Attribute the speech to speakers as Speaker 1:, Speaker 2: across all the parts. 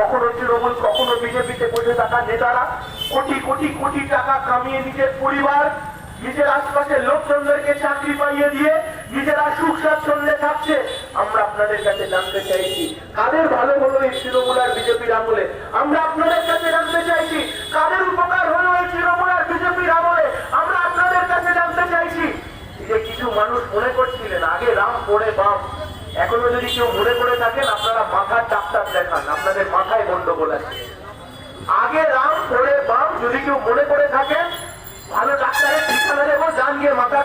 Speaker 1: কখনো তৃণমূল, কখনো বিজেপিতে বসে থাকা নেতারা কোটি কোটি কোটি টাকা কামিয়ে নিজের পরিবার, নিজের আশপাশের লোকজনদেরকে চাকরি পাইয়ে দিয়ে নিজেরা সুখ স্বাচ্ছন্দ্যে থাকছে। আমরা আপনাদের কাছে জানতে চাইছি, কাদের ভালো হলো এই তৃণমূল আর বিজেপির আমলে? আমরা আপনাদের কাছে জানতে চাইছি, কাদের উপকার হলো এই তৃণমূল আর বিজেপির আমলে? আমরা আপনাদের কাছে জানতে চাইছি। যে কিছু মানুষ মনে করছিলেন, আগে রাম পড়ে বাম, এখনও যদি কেউ মনে করে থাকেন, আপনারা মাথার ডাক্তার দেখান, আপনাদের মাথায় গন্ডগোল আছে আগে রাম পড়ে বাম যদি কেউ মনে করে থাকেন ভালো ডাক্তারের ঠিকানা দেবো যান গিয়ে মাথার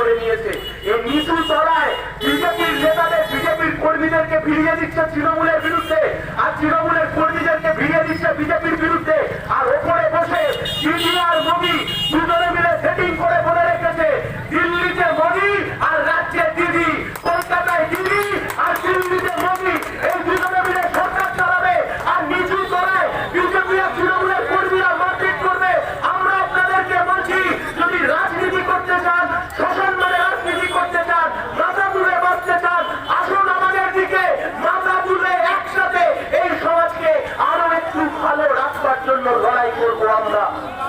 Speaker 1: করে নিয়েছে। এই নিচু তলায় বিজেপির নেতাদের বিজেপির কর্মীদেরকে ফিরিয়ে দিচ্ছে তৃণমূলের I will ilk up.